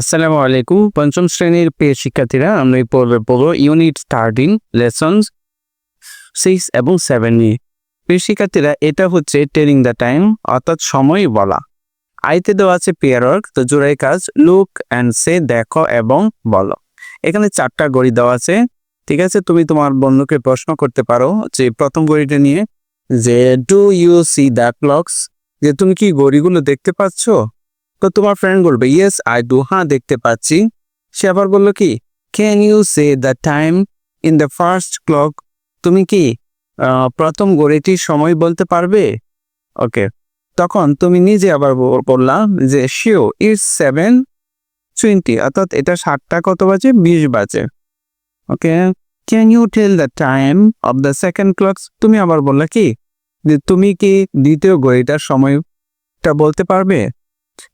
আসসালামু আলাইকুম। পঞ্চম শ্রেণির প্রিয় শিক্ষার্থীরা আমরা এই পর্বে পড়ব ইউনিট থার্টিন লেসনস সিক্স এবং সেভেন নিয়ে। প্রিয় শিক্ষার্থীরা, এটা হচ্ছে টেলিং দ্য টাইম অর্থাৎ সময় বলা। আইতে দেওয়া আছে পেয়ার ওয়ার্ক তো জোড়াই কাজ লুক অ্যান্ড সে দেখো এবং বলো। এখানে চারটা গড়ি দেওয়া আছে। ঠিক আছে, তুমি তোমার বন্ধুকে প্রশ্ন করতে পারো যে প্রথম গড়িটা নিয়ে, যে do you see the clocks যে, তুমি কি গড়িগুলো দেখতে পাচ্ছ? তো তোমার ফ্রেন্ড বলবে ইয়েস আই ডু হ্যাঁ দেখতে পাচ্ছি। সে আবার বলল কি can you say the time in the first clock তুমি কি প্রথম গড়িটির সময় বলতে পারবে? ওকে তখন তুমি নিজে আবার বললাম যে শিও ইটস সেভেন টোয়েন্টি অর্থাৎ এটা সাতটা কত বাজে? বিশ বাজে। Okay can you tell the time of the second clock তুমি আবার বললা কি তুমি কি দ্বিতীয় ঘড়িটার সময়টা বলতে পারবে?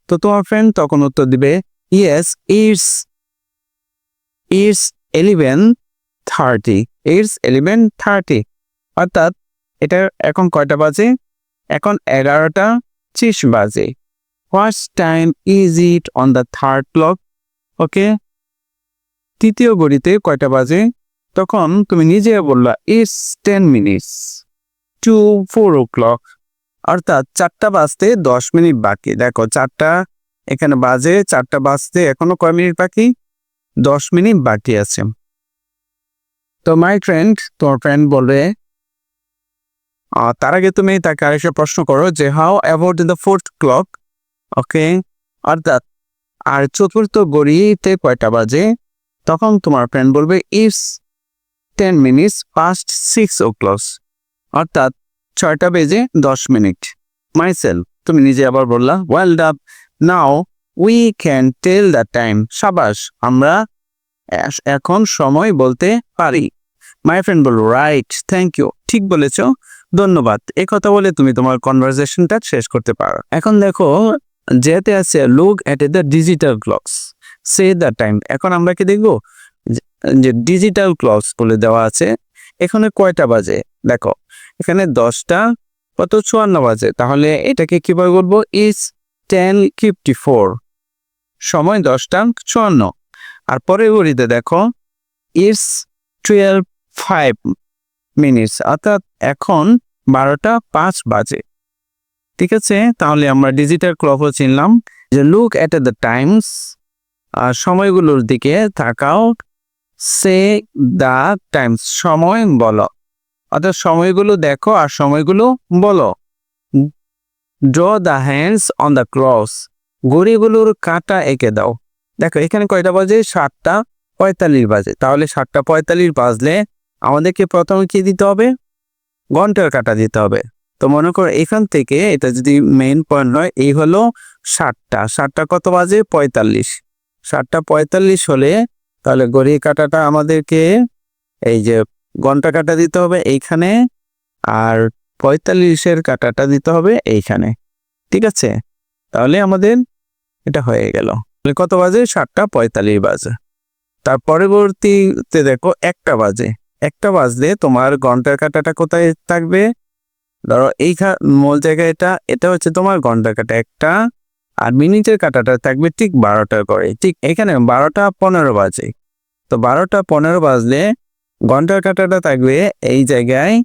তো তোমার ফ্রেন্ড তখন উত্তর দিবে yes it's it's eleven thirty it's eleven thirty অর্থাৎ এটা এখন কয়টা বাজে? এখন এগারোটা ত্রিশ বাজে। First time is it on the third clock okay তৃতীয় গড়িতে কয়টা বাজে? তখন তুমি নিজে বললা it's ten minutes to four o'clock অর্থাৎ চারটা বাজতে দশ মিনিট বাকি। দেখো, চারটা, এখানে বাজে, চারটা বাজতে এখনও কয় মিনিট বাকি? দশ মিনিট বাকি আছে। তো মাই ফ্রেন্ড তোমার ফ্রেন্ড বলবে তার আগে তুমি তাকে আরেকটা প্রশ্ন করো যে how about the fourth clock okay? অর্থাৎ, আর চতুর্থ গড়িতে কয়টা বাজে? তখন তোমার ফ্রেন্ড বলবে it's ten minutes past six o'clock অর্থাৎ ছয়টা বেজে দশ মিনিট। মাইসেল তুমি নিজে আবার বললা well done now we can tell the time সাবাস, আমরা এখন সময় বলতে পারি। মাই ফ্রেন্ড বলল রাইট থ্যাংক ইউ ঠিক বলেছ, ধন্যবাদ। এই কথা বলে তুমি তোমার কনভারসেশনটা শেষ করতে পারো। এখন দেখো, যেতে আছে look at the digital clocks say the time এখন আমরা কি দেখব? যে ডিজিটাল ক্লকস বলে দেওয়া আছে, এখানে কয়টা বাজে? দেখো এখানে দশটা কত? চুয়ান্ন বাজে। তাহলে এটাকে কীভাবে বলব? ইস টেন ফিফটি ফোর সময় দশটা চুয়ান্ন। আর পরের ঘড়িতে দেখো ইটস টুয়েলভ ফাইভ মিনিটস অর্থাৎ এখন বারোটা পাঁচ বাজে। ঠিক আছে? তাহলে আমরা ডিজিটাল ক্লকও চিনলাম যে লুক এট দ্য টাইমস আর সময়গুলোর দিকে তাকাও। সে দ্য টাইমস সময় বলো। অর্থাৎ সময়গুলো দেখো আর সময়গুলো বলো। Draw the hands on the clocks ঘড়িগুলোর কাঁটা এঁকে দাও। দেখো, এখানে কয়টা বাজে? সাতটা পঁয়তাল্লিশ বাজে। তাহলে সাতটা পঁয়তাল্লিশ বাজলে আমাদেরকে প্রথমে কি দিতে হবে? ঘণ্টার কাঁটা দিতে হবে। তো মনে করো এখান থেকে এটা যদি মেইন পয়েন্ট হয় এই হলো সাতটা। সাতটা কত বাজে? পঁয়তাল্লিশ। সাতটা পঁয়তাল্লিশ হলে তাহলে ঘড়ির কাঁটাটা আমাদেরকে এই যে ঘণ্টা কাটা দিতে হবে এইখানে আর পঁয়তাল্লিশের কাটাটা দিতে হবে এইখানে। ঠিক আছে? তাহলে আমাদের এটা হয়ে গেল। কত বাজে? সাতটা পঁয়তাল্লিশ বাজে। তার পরবর্তীতে দেখো একটা বাজে। একটা বাজলে তোমার ঘণ্টার কাটাটা কোথায় থাকবে? ধরো এই মূল জায়গায় এটা এটা হচ্ছে তোমার ঘণ্টার কাটা একটা আর মিনিটের কাটাটা থাকবে ঠিক বারোটার করে। ঠিক এখানে বারোটা পনেরো বাজে। তো বারোটা পনেরো বাজলে ঘণ্টার কাটাটা থাকবে এই জায়গায়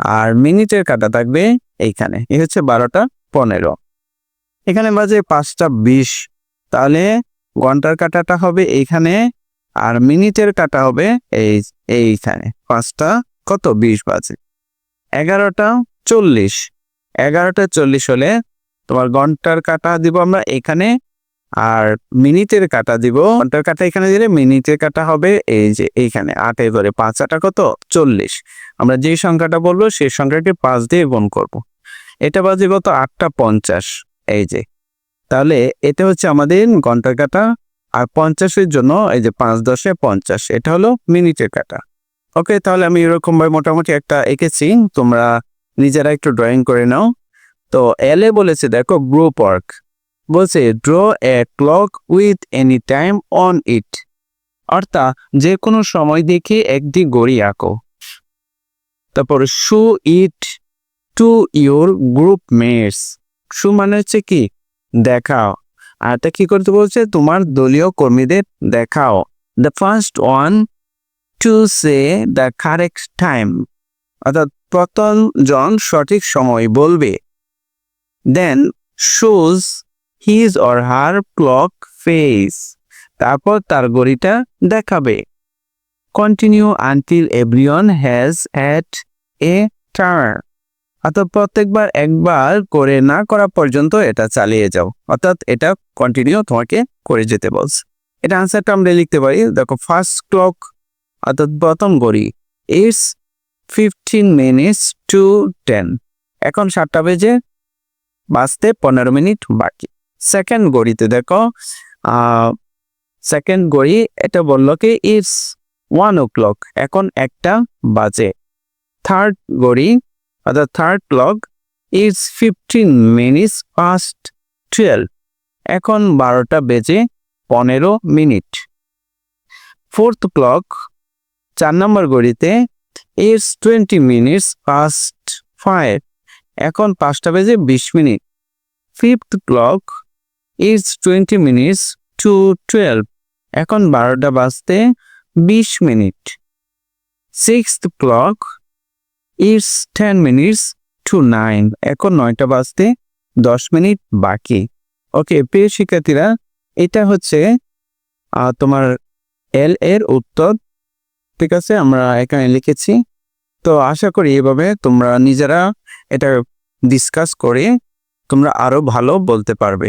আর মিনিটের কাটা থাকবে এইখানে। এই হচ্ছে বারোটা পনেরো। এখানে বাজে পাঁচটা বিশ। তাহলে ঘণ্টার কাটাটা হবে এইখানে আর মিনিটের কাটা হবে এই, এইখানে। পাঁচটা কত? বিশ বাজে। এগারোটা চল্লিশ। এগারোটা চল্লিশ হলে তোমার ঘণ্টার কাটা দিব আমরা এখানে আর মিনিটের কাটা দিব। ঘণ্টার কাটা এখানে দিলে মিনিটের কাটা হবে এই যে এইখানে। আটে করে পাঁচ আটা কত? চল্লিশ। আমরা যে সংখ্যাটা বলব সেই সংখ্যাটি পাঁচ দিয়ে গুণ করব। এটা বাজে কত? আটটা পঞ্চাশ। এই যে। তাহলে এটা হচ্ছে আমাদের ঘণ্টার কাটা। আর পঞ্চাশের জন্য এই যে পাঁচ দশে পঞ্চাশ। এটা হলো মিনিটের কাটা। ওকে, তাহলে আমি এরকম ভাবে মোটামুটি একটা এঁকেছি। তোমরা নিজেরা একটু ড্রয়িং করে নাও। তো এলে বলেছে, দেখো গ্রুপ ওয়ার্ক বলছে draw a clock with any time on it অর্থাৎ যে কোনো সময় দেখে একটি গড়ি আঁকো। তারপর show it to your group mates show মানে হচ্ছে কি? দেখাও। আর এটা কি করতে বলছে? তোমার দলীয় কর্মীদের দেখাও। The first one to say the correct time অর্থাৎ প্রথম জন সঠিক সময় বলবে। Then shows his or her clock face তারপর তার গড়িটা দেখাবে। Continue until everyone has had a turn অর্থাৎ প্রত্যেকবার একবার করে না করা পর্যন্ত এটা চালিয়ে যাও। অর্থাৎ এটা কন্টিনিউ তোমাকে করে যেতে বলছে। এটা আনসারটা আমরা লিখতে পারি। দেখো ফার্স্ট ক্লক অর্থাৎ প্রথম ঘড়ি it's fifteen minutes to ten এখন সাতটা বেজে বাঁচতে পনেরো মিনিট বাকি। সেকেন্ড গড়িতে দেখো সেকেন্ড গড়ি এটা বলল কি ইটস ওয়ান ও ক্লক এখন একটা বাজে। থার্ড গড়ি অর্থাৎ third clock it's fifteen minutes past twelve এখন বারোটা বেজে পনেরো মিনিট। ফোর্থ ক্লক চার নম্বর গড়িতে it's twenty minutes past five এখন পাঁচটা বেজে বিশ minute. Fifth clock it's twenty minutes to twelve এখন বারোটা বাজতে বিশ minute. Sixth clock it's ten minutes to nine এখন নয়টা বাজতে দশ মিনিট বাকি। ওকে প্রিয় শিক্ষার্থীরা, এটা হচ্ছে তোমার এল এর উত্তর। ঠিক আছে, আমরা এখানে লিখেছি। তো আশা করি এভাবে তোমরা নিজেরা এটা ডিসকাস করে তোমরা আরও ভালো বলতে পারবে।